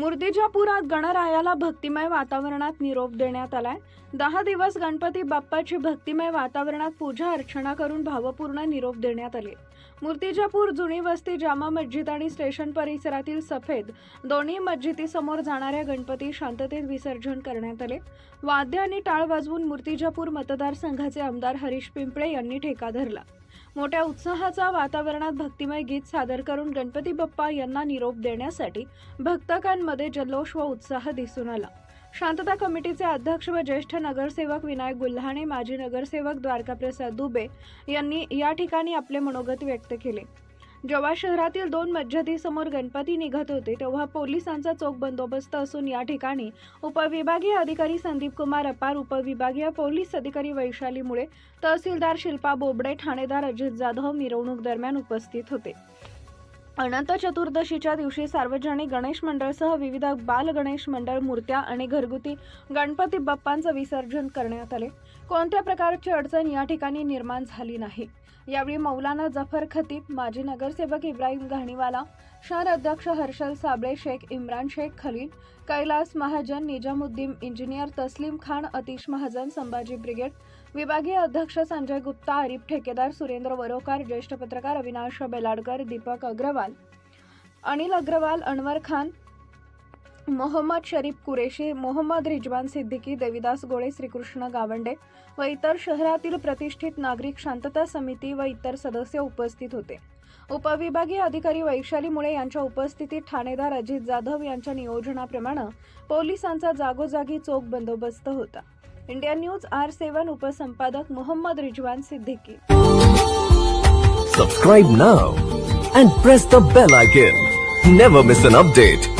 मूर्तिजापुरात गणरायाला भक्तिमय वातावरणात निरोप देण्यात आलाय. दहा दिवस गणपती बाप्पाची भक्तिमय वातावरणात पूजा अर्चना करून भावपूर्ण निरोप देण्यात आले. मूर्तिजापूर जुनी वस्ती जामा मस्जिद आणि स्टेशन परिसरातील सफेद दोन्ही मस्जिदीसमोर जाणाऱ्या गणपती शांततेत विसर्जन करण्यात आले. वाद्य आणि टाळ वाजवून मूर्तिजापूर मतदारसंघाचे आमदार हरीश पिंपळे यांनी ठेका धरला. मोठ्या उत्साहाचा वातावरणात भक्तिमय गीत सादर करून गणपती बाप्पा यांना निरोप देण्यासाठी भक्तकांमध्ये जल्लोष व उत्साह दिसून आला. शांतता कमिटीचे अध्यक्ष व ज्येष्ठ नगरसेवक विनायक गुल्हाणे माजी नगरसेवक द्वारकाप्रसाद दुबे यांनी या ठिकाणी आपले मनोगत व्यक्त केले. जेव्हा शहरातील दोन मस्जिदीसमोर गणपती निघत होते तेव्हा पोलिसांचा चोख बंदोबस्त असून या ठिकाणी उपविभागीय अधिकारी संदीप कुमार अपार उपविभागीय पोलीस अधिकारी वैशाली मुळे तहसीलदार शिल्पा बोबडे ठाणेदार अजित जाधव मिरवणूक दरम्यान उपस्थित होते. अनंत चतुर्दशीच्या दिवशी सार्वजनिक गणेश मंडळसह विविध बाल गणेश मंडळ मूर्त्या आणि घरगुती गणपती बाप्पांचं विसर्जन करण्यात आले. कोणत्या प्रकारची अडचण या ठिकाणी निर्माण झाली नाही? यावेळी मौलाना जफर खतीब माजी नगरसेवक इब्राहिम घाणीवाला शहर अध्यक्ष हर्षल साबळे शेख इम्रान शेख खलील कैलास महाजन निजामुद्दीन इंजिनियर तस्लीम खान अतिश महाजन संभाजी ब्रिगेड विभागीय अध्यक्ष संजय गुप्ता आरिफ ठेकेदार सुरेंद्र वरोकार ज्येष्ठ पत्रकार अविनाश बेलाडकर दीपक अग्रवाल अनिल अग्रवाल अनवर खान मोहम्मद शरीफ कुरेशी मोहम्मद रिजवान सिद्दीकी देविदास गोळे श्रीकृष्ण गावंडे व इतर शहरातील प्रतिष्ठित नागरिक शांतता समिती व इतर सदस्य उपस्थित होते. उपविभागीय अधिकारी वैशाली मुळे यांच्या उपस्थितीत ठाणेदार अजित जाधव यांच्या नियोजनाप्रमाणे पोलिसांचा जागोजागी चोख बंदोबस्त होता. India news R seven उपसंपादक Mohammed Rizwan Siddiqui Subscribe now and press the bell icon. Never miss an update.